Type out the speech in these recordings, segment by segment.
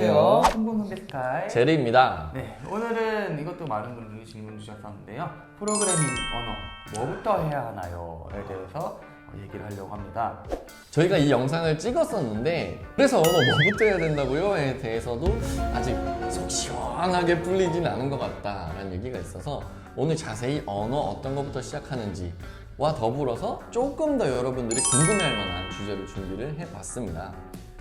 안녕하세요. 한국은 데스카이. 제리입니다. 네, 오늘은 이것도 많은 분들이 질문 주셨었는데요. 프로그래밍 언어 뭐부터 해야 하나요?에 대해서 얘기를 하려고 합니다. 저희가 이 영상을 찍었었는데 그래서 언어 뭐부터 해야 된다고요?에 대해서도 아직 속 시원하게 풀리진 않은 것 같다라는 얘기가 있어서 오늘 자세히 언어 어떤 것부터 시작하는지 와 더불어서 조금 더 여러분들이 궁금해할 만한 주제를 준비를 해봤습니다.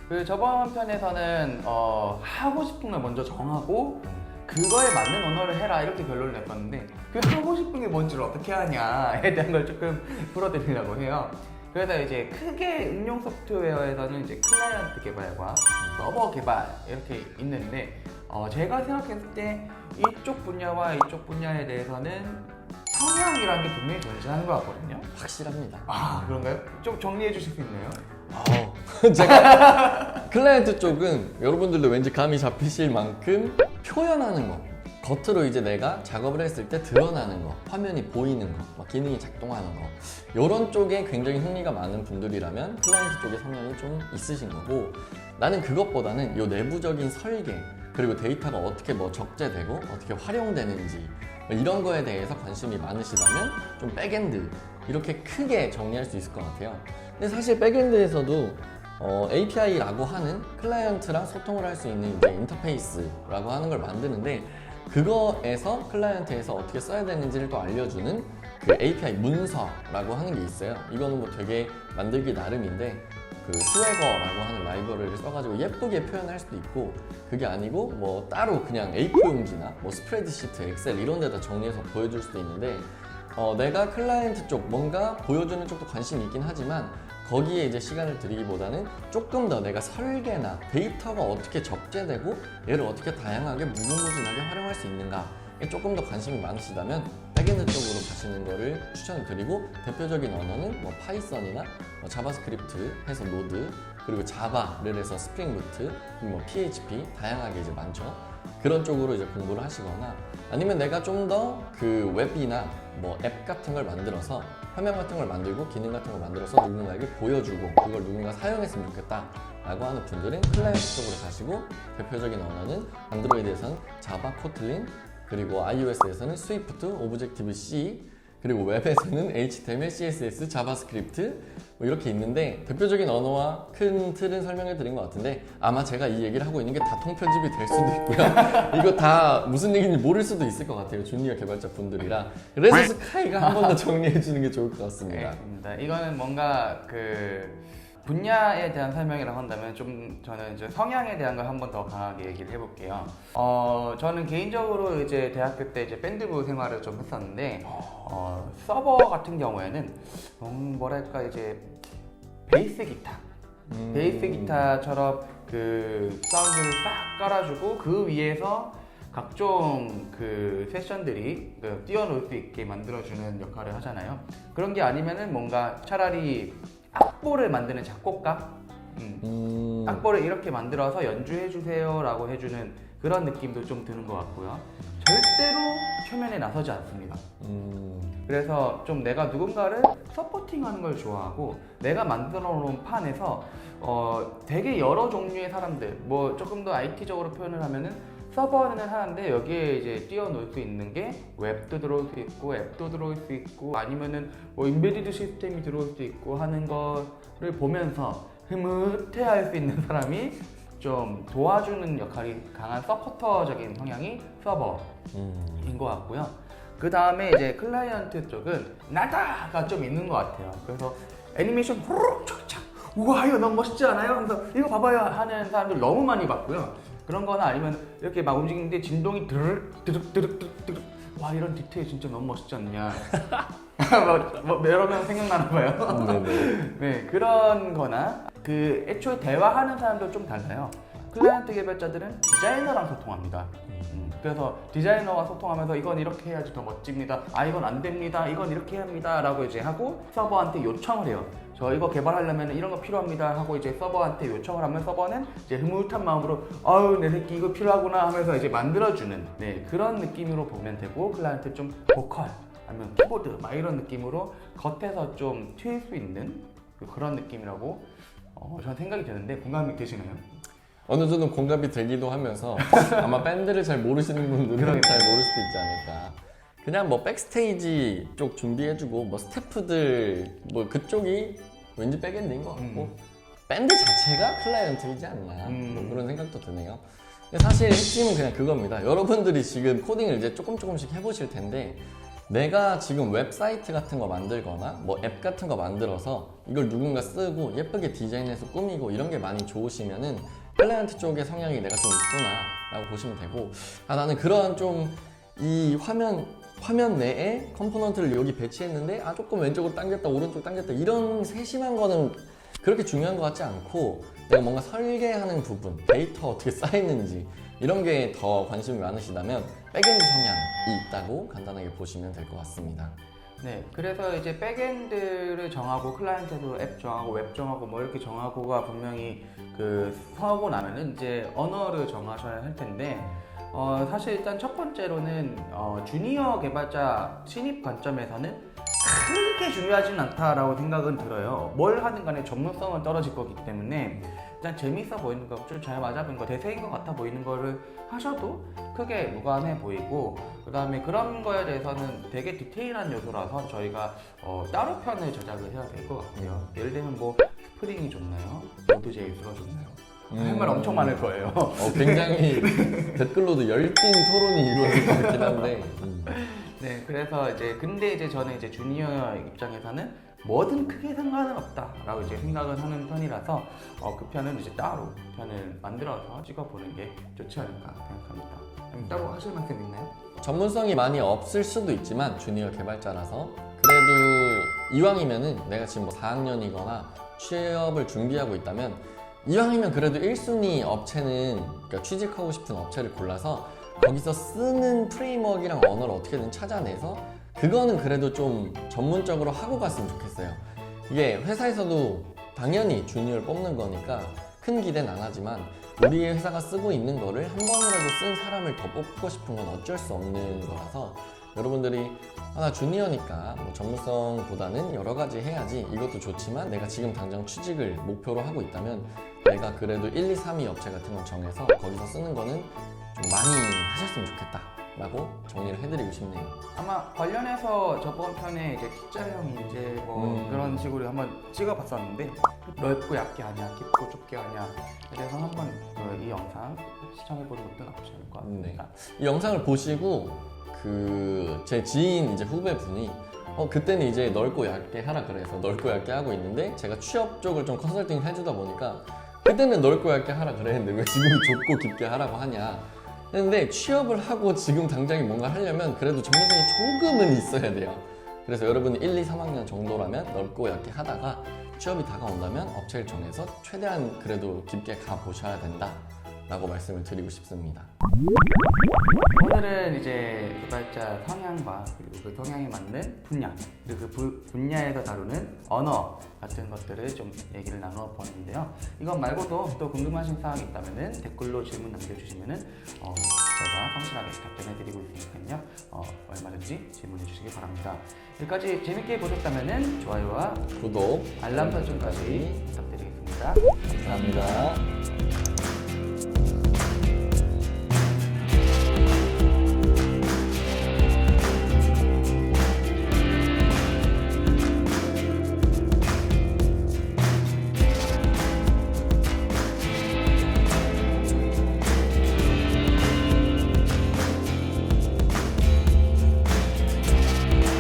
그 저번 편에서는 어, 하고 싶은 걸 먼저 정하고 그거에 맞는 언어를 해라 이렇게 결론을 냈었는데 그 하고 싶은 게 뭔지를 어떻게 하냐에 대한 걸 조금 풀어드리려고 해요. 그래서 이제 크게 응용 소프트웨어에서는 이제 클라이언트 개발과 서버 개발 이렇게 있는데 어, 제가 생각했을 때 이쪽 분야와 이쪽 분야에 대해서는 성향이라는 게 분명히 존재하는 것 같거든요. 확실합니다. 아 그런가요? 좀 정리해 주실 수 있나요? 아우, 제가 클라이언트 쪽은 여러분들도 왠지 감이 잡히실 만큼 표현하는 거. 겉으로 이제 내가 작업을 했을 때 드러나는 거 화면이 보이는 거막 기능이 작동하는 거. 이런 쪽에 굉장히 흥미가 많은 분들이라면 클라이언트 쪽에 성향이 좀 있으신 거고 나는 그것보다는 이 내부적인 설계 그리고 데이터가 어떻게 뭐 적재되고 어떻게 활용되는지 뭐 이런 거에 대해서 관심이 많으시다면 좀 백엔드 이렇게 크게 정리할 수 있을 것 같아요. 근데 사실 백엔드에서도 어, API라고 하는 클라이언트랑 소통을 할 수 있는 이제 인터페이스라고 하는 걸 만드는데 그거에서 클라이언트에서 어떻게 써야 되는지를 또 알려주는 그 API 문서라고 하는 게 있어요. 이거는 뭐 되게 만들기 나름인데 그 스웨거라고 하는 라이브러리를 써가지고 예쁘게 표현할 수도 있고 그게 아니고 뭐 따로 그냥 A4 용지나 뭐 스프레드시트, 엑셀 이런 데다 정리해서 보여줄 수도 있는데 어, 내가 클라이언트 쪽 뭔가 보여주는 쪽도 관심이 있긴 하지만 거기에 이제 시간을 들이기보다는 조금 더 내가 설계나 데이터가 어떻게 적재되고 얘를 어떻게 다양하게 무궁무진하게 활용할 수 있는가에 조금 더 관심이 많으시다면 백엔드 쪽으로 가시는 거를 추천을 드리고 대표적인 언어는 뭐 파이썬이나 뭐 자바스크립트 해서 노드 그리고 자바를 해서 스프링 부트 그리고 뭐 PHP 다양하게 이제 많죠. 그런 쪽으로 이제 공부를 하시거나 아니면 내가 좀 더 그 웹이나 뭐 앱 같은 걸 만들어서 화면 같은 걸 만들고 기능 같은 걸 만들어서 누군가에게 보여주고 그걸 누군가 사용했으면 좋겠다 라고 하는 분들은 클라이언트 쪽으로 가시고 대표적인 언어는 안드로이드에서는 자바, 코틀린 그리고 iOS에서는 스위프트, 오브젝티브 C 그리고 웹에서는 HTML, CSS, 자바스크립트 뭐 이렇게 있는데 대표적인 언어와 큰 틀은 설명해 드린 것 같은데 아마 제가 이 얘기를 하고 있는 게 다 통편집이 될 수도 있고요. 이거 다 무슨 얘기인지 모를 수도 있을 것 같아요 주니어 개발자 분들이라. 그래서 스카이가 한 번 더 정리해 주는 게 좋을 것 같습니다. 알겠습니다. 이거는 뭔가 그 분야에 대한 설명이라고 한다면 좀 저는 이제 성향에 대한 걸 한 번 더 강하게 얘기를 해볼게요. 어, 저는 개인적으로 이제 대학교 때 이제 밴드부 생활을 좀 했었는데 어, 서버 같은 경우에는 음, 뭐랄까 이제 베이스 기타, 음. 베이스 기타처럼 그 사운드를 싹 깔아주고 그 위에서 각종 그 세션들이 그 뛰어놀 수 있게 만들어주는 역할을 하잖아요. 그런 게 아니면은 뭔가 차라리 악보를 만드는 작곡가, 음, 음, 악보를 이렇게 만들어서 연주해 주세요라고 해주는 그런 느낌도 좀 드는 것 같고요. 절대로 표면에 나서지 않습니다. 음, 그래서 좀 내가 누군가를 서포팅하는 걸 좋아하고 내가 만들어 놓은 판에서 어 되게 여러 종류의 사람들 뭐 조금 더 IT적으로 표현을 하면은 서버는 하는데 여기에 이제 뛰어놀 수 있는 게 웹도 들어올 수 있고 앱도 들어올 수 있고 아니면은 뭐 인베디드 시스템이 들어올 수 있고 하는 거를 보면서 흐뭇해할 수 있는 사람이 좀 도와주는 역할이 강한 서포터적인 성향이 서버 음. 인것 같고요. 그 다음에 이제 클라이언트 쪽은 나다가 좀 있는 것 같아요. 그래서 애니메이션 후루룩 촥촥 우와 이거 너무 멋있지 않아요? 그래서 이거 봐봐요 하는 사람들 너무 많이 봤고요. 그런 거나 아니면 이렇게 막 움직이는데 진동이 드르륵 드륵 드륵 드륵 드륵 와 이런 디테일 진짜 너무 멋있지 않냐 뭐, 뭐 여러 명 생각나나 봐요. 네네. 네 그런 거나 그 애초에 대화하는 사람도 좀 달라요. 클라이언트 개발자들은 디자이너랑 소통합니다. 음, 그래서 디자이너와 소통하면서 이건 이렇게 해야지 더 멋집니다. 아 이건 안 됩니다. 이건 이렇게 합니다라고 이제 하고 서버한테 요청을 해요. 저 이거 개발하려면 이런 거 필요합니다 하고 이제 서버한테 요청을 하면 서버는 이제 흐뭇한 마음으로 아유 내 새끼 이거 필요하구나 하면서 이제 만들어주는 네 그런 느낌으로 보면 되고 클라이언트 좀 보컬 아니면 키보드 막 이런 느낌으로 겉에서 좀 튈 수 있는 그런 느낌이라고 어, 저는 생각이 드는데 공감이 되시나요? 어느 정도 공감이 되기도 하면서 아마 밴드를 잘 모르시는 분들은 잘 모를 수도 있지 않을까. 그냥 뭐 백스테이지 쪽 준비해주고 뭐 스태프들 뭐 그쪽이 왠지 백엔드인 것 같고 밴드 자체가 클라이언트이지 않나 음. 뭐 그런 생각도 드네요. 근데 사실 핵심은 그냥 그겁니다. 여러분들이 지금 코딩을 이제 조금 조금씩 해보실 텐데 내가 지금 웹사이트 같은 거 만들거나 뭐 앱 같은 거 만들어서 이걸 누군가 쓰고 예쁘게 디자인해서 꾸미고 이런 게 많이 좋으시면은 클라이언트 쪽의 성향이 내가 좀 있구나 라고 보시면 되고 아 나는 그런 좀이 화면 화면 내에 컴포넌트를 여기 배치했는데 아 조금 왼쪽으로 당겼다 오른쪽 당겼다 이런 세심한 거는 그렇게 중요한 것 같지 않고 내가 뭔가 설계하는 부분 데이터 어떻게 쌓이는지 이런 게 더 관심이 많으시다면 백엔드 성향이 있다고 간단하게 보시면 될 것 같습니다. 네, 그래서 이제 백엔드를 정하고 클라이언트도 앱 정하고 웹 정하고 뭐 이렇게 정하고가 분명히 그 서고 나면은 이제 언어를 정하셔야 할 텐데 어, 사실 일단 첫 번째로는 어, 주니어 개발자 신입 관점에서는 크게 중요하진 않다라고 생각은 들어요. 뭘 하든 간에 전문성은 떨어질 거기 때문에 일단 재밌어 보이는 거, 좀잘 맞아 보이는 거, 대세인 것 같아 보이는 거를 하셔도 크게 무관해 보이고 그 다음에 그런 거에 대해서는 되게 디테일한 요소라서 저희가 어, 따로 편을 제작을 해야 될 것 같아요. 예를 들면 뭐 스프링이 좋나요? 노드.js가 좋나요? 할 말 엄청 많을 거예요. 어, 굉장히 댓글로도 열띤 토론이 이루어질 것 같긴 한데 음. 네, 그래서 이제 근데 이제 저는 이제 주니어 입장에서는 뭐든 크게 상관은 없다라고 이제 생각을 하는 편이라서 어, 그 편은 이제 따로 편을 만들어서 찍어보는 게 좋지 않을까 생각합니다. 그럼 따로 하실 말씀 있나요? 전문성이 많이 없을 수도 있지만 주니어 개발자라서 그래도 이왕이면은 내가 지금 뭐 4학년이거나 취업을 준비하고 있다면 이왕이면 그래도 1순위 업체는 그러니까 취직하고 싶은 업체를 골라서 거기서 쓰는 프레임워크랑 언어를 어떻게든 찾아내서 그거는 그래도 좀 전문적으로 하고 갔으면 좋겠어요. 이게 회사에서도 당연히 주니어를 뽑는 거니까 큰 기대는 안 하지만 우리 회사가 쓰고 있는 거를 한 번이라도 쓴 사람을 더 뽑고 싶은 건 어쩔 수 없는 거라서 여러분들이 아, 나 주니어니까 뭐 전문성보다는 여러 가지 해야지 이것도 좋지만 내가 지금 당장 취직을 목표로 하고 있다면 내가 그래도 1, 2, 3위 업체 같은 걸 정해서 거기서 쓰는 거는 좀 많이 하셨으면 좋겠다 라고 정리를 해드리고 싶네요 아마 관련해서 저번 편에 이제 T자형이 이제 뭐 음. 그런 식으로 한번 찍어봤었는데 넓고 얇게 하냐 깊고 좁게 하냐 그래서 한번 그이 영상 시청해보는 것도 나쁘지 않을 것 네. 같습니다. 이 영상을 보시고 그 제 지인 이제 후배분이 어 그때는 이제 넓고 얇게 하라 그래서 넓고 얇게 하고 있는데 제가 취업 쪽을 좀 컨설팅 해주다 보니까 그때는 넓고 얇게 하라 그랬는데 왜 지금 좁고 깊게 하라고 하냐 했는데 취업을 하고 지금 당장에 뭔가 하려면 그래도 전문성이 조금은 있어야 돼요. 그래서 여러분이 1, 2, 3학년 정도라면 넓고 얇게 하다가 취업이 다가온다면 업체를 정해서 최대한 그래도 깊게 가보셔야 된다 라고 말씀을 드리고 싶습니다 오늘은 이제 개발자 성향과 그리고 그 성향에 맞는 분야 그리고 그 부- 분야에서 다루는 언어 같은 것들을 좀 얘기를 나누어 보았는데요. 이것 말고도 또 궁금하신 사항이 있다면 댓글로 질문 남겨주시면은 어, 제가 성실하게 답변해드리고 있으니까요. 어, 얼마든지 질문해 주시기 바랍니다. 여기까지 재밌게 보셨다면 좋아요와 구독 알람 설정까지 부탁드리겠습니다. 감사합니다.